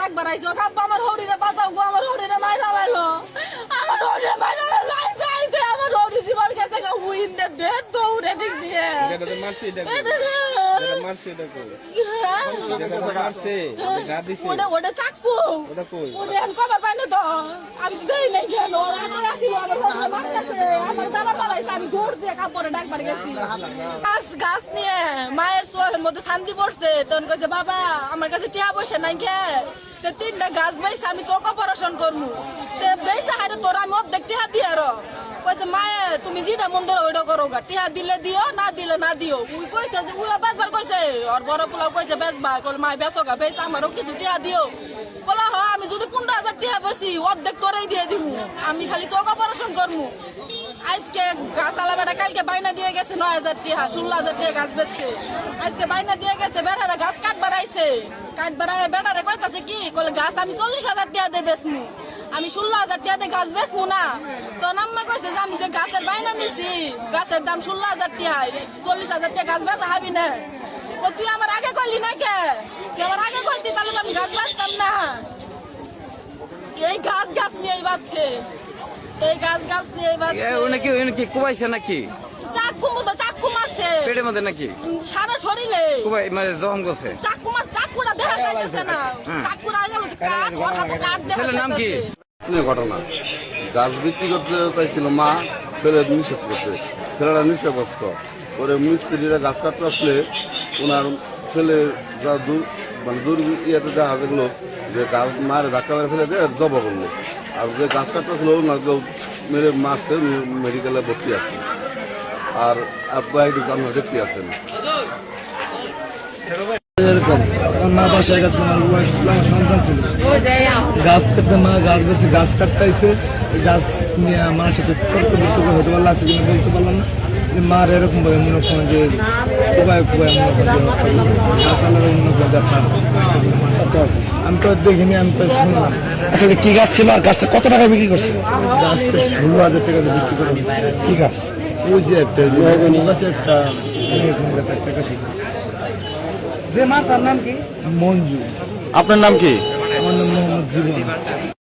ডাক বাড়াইছো কাব্বা আমার হরিরে বাঁচাও গো আমার হরিরে মাইরা মাইলো আমার হরিরে মাইরা আইতে আমার হরি জীবন গেছে গা উইন্ডে দে দৌড়ে দিক দিয়ে। যেটা মারছে এটা কই? যেটা মারছে এটা কই? যেটা তো মারছে গা দিছে। ওটা ওটা চাকু। ওটা কই? ওটা এখন কবার পাই না তো। আমি দেই নাই কেন? আমি আসিল আমার মারতেছে। আমার দাবার পালাইছে আমি দৌড় দিয়ে কাপড়ে ডাক গেছি। গাছ গাছ নিয়ে মায়ের চোখের মধ্যে শান্তি পড়ছে। তখন কইছে বাবা আমার কাছে টিয়া পয়সা নাই খে তে তিনটা গাছ বাইছে আমি চোখ অপারেশন করব তে বেসা হারে তোর আমি অর্ধেক টিয়া দিয়ে আরও কইছে মায়ে, তুমি যেটা মন ধরো ওইটা করো টিয়া দিলে দিও না দিলে না দিও উই কইছে যে, উই বেচবার কইছে আর বড় পোলাও কইছে বেচবা। কল, মায় বেচো গা বেচ আমারও কিছু টিয়া দিও কলা, হ, আমি যদি পনেরো হাজার টিয়া বেশি অর্ধেক তোরাই দিয়ে দিব আমি খালি চোখ অপারেশন করব আজকে গাছ আলা বেটা কালকে বাইনা দিয়ে গেছে, নয় হাজার টিয়া ষোলো হাজার টিয়া গাছ বেচছে আজকে বাইনা দিয়ে গেছে বেটারা গাছ কাট বাড়াইছে কাট বাড়ায় বেটারে কইতাছে কি? কলে, গাছ আমি চল্লিশ হাজার টিয়া দিয়ে আমি ষোলো হাজার টিয়াতে গাছ বেচমু না। তো নাম্মা কইছে যে আমি যে গাছের বাইনা নিছি গাছের দাম ষোলো হাজার টিয়া চল্লিশ হাজার টিয়া গাছ বেচা হাবি না। ও তুই আমার আগে কইলি না কে? তুই আমার আগে কইতি তাহলে তো আমি গাছ বাঁচতাম না। এই গাছ গাছ নিয়েই বাঁচছে এই গাছ গাছ নিয়েই বাঁচছে উনি কি উনি কি কুবাইছে নাকি? চাকু মতো চাকু মারছে। পেটের মধ্যে নাকি? সারা শরীরে। কুবাই মানে জখম করছে। চাকু মার চাকুরা দেখা যাইতেছে না। চাকুরা গেল কাঠ ওর হাতে দেখা ছেলের নাম কি? ঘটনা। গাছ বিক্রি করতে চাইছিল মা, ছেলে নিষেধ করতে ছেলেরা নিষেধগ্রস্ত পরে মিস্ত্রিরা গাছ কাটতে আসলে ওনার ছেলে যা দূর মানে দূর ইয়েতে দেখা যেগুলো যে গাছ মায়ের ধাক্কা মেরে ফেলে দিয়ে জব করল। আর যে গাছ কাটতে ছিল ওনাকে মেরে মারছে মেডিকেলে ভর্তি আছে। আর একটু আপনারা দেখতে আছেন মা বাসায় গেছে আমার সন্তান ছিল। গাছ কাটতে মা গাছ গেছে গাছ কাটতে আইসে গাছ নিয়ে মার সাথে তর্ক বিতর্ক হতে পারল আছে কিনা বলতে পারলাম না। যে মার এরকম ভাবে মনে করেন যে কোবায় কোবায় মনে করেন গাছ আলাদা মনে করেন আপনার আমি তো দেখিনি আমি তো শুনলাম আসলে কি গাছ ছিল? আর গাছটা কত টাকা বিক্রি করছে? গাছটা ষোলো হাজার টাকা বিক্রি করে কি গাছ? ওই যে একটা একটা গাছ একটা কাশি যে মাছ তার নাম কি? মঞ্জু। আপনার নাম কি? আমার নাম মোহাম্মদ জীবন।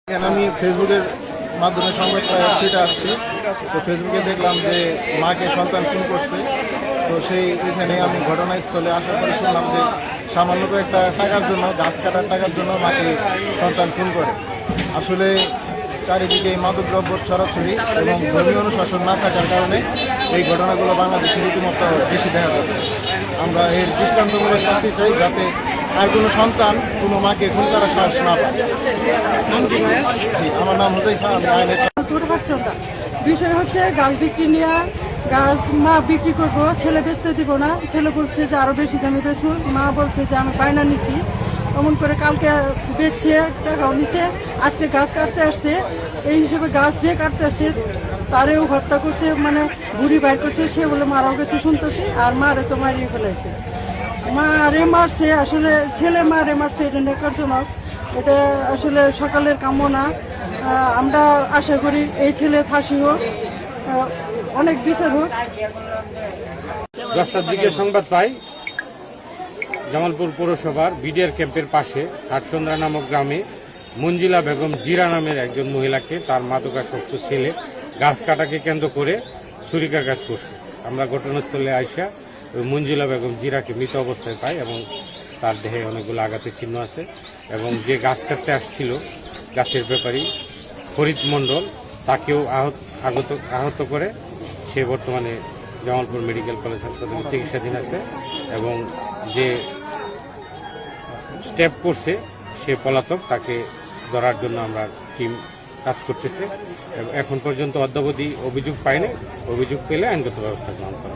এখানে আমি ফেসবুকের মাধ্যমে সংবাদটা ফিরে আসছি। তো ফেসবুকে দেখলাম যে মাকে সন্তান খুন করছে। তো সেই এখানে আমি ঘটনাস্থলে আসার পরে শুনলাম যে সামান্য একটা টাকার জন্য গাছ কাটার টাকার জন্য মাকে সন্তান খুন করে। আসলে চারিদিকে এই মাদকদ্রব্য ছড়াছড়ি এবং ধর্মীয় অনুশাসন না থাকার কারণে এই ঘটনাগুলো বাংলাদেশে রীতিমতো বেশি দেখা যাচ্ছে। আমরা এর দৃষ্টান্তমূলক শাস্তি চাই যাতে আর কোনো সন্তান কোনো মাকে খুন করার সাহস না পায়। আমার নাম হুজাইফা আমি আইনের বিষয় হচ্ছে গাছ বিক্রি নিয়ে গাছ মা বিক্রি করব ছেলে বেচতে দিব না। ছেলে বলছে যে আরও বেশি দামে বেচবো। মা বলছে যে আমি বায়না নিছি। এমন করে কালকে বেচছে টাকাও নিছে। আজকে গাছ কাটতে আসছে। এই হিসেবে গাছ যে কাটতে আসছে তারেও হত্যা করছে মানে বুড়ি বাইর করছে, সে বলে মারাও গেছে শুনতেছি, আর মারে তো মারিয়ে ফেলেছে মা রে মারছে, আসলে ছেলে মা রে মারছে, এটা নেকারজনক। এটা আসলে সকালের কামনা। আমরা আশা করি এই ছেলে ফাঁসি হোক অনেক বিচার হোক। দশটার দিকে সংবাদ পাই। জামালপুর পৌরসভার বিডিআর ক্যাম্পের পাশে হাটচন্দ্রা নামক গ্রামে মঞ্জিলা বেগম জিরা নামের একজন মহিলাকে, তার মাদকাসক্ত ছেলে গাছ কাটাকে কেন্দ্র করে ছুরিকাঘাত করছে। আমরা ঘটনাস্থলে আইসা ওই মঞ্জিলা বেগম জিরাকে মৃত অবস্থায় পাই এবং তার দেহে অনেকগুলো আঘাতের চিহ্ন আছে এবং যে গাছ কাটতে আসছিল গাছের ব্যাপারী ফরিদ মণ্ডল, তাকেও আহত, আগত, আহত করে সে বর্তমানে জামালপুর মেডিকেল কলেজ হাসপাতালে চিকিৎসাধীন আছে এবং যে স্টেপ করছে সে পলাতক, তাকে ধরার জন্য আমরা টিম কাজ করতেছে এখন পর্যন্ত অদ্যাবধি অভিযোগ পায়নি অভিযোগ পেলে আইনগত ব্যবস্থা গ্রহণ করা।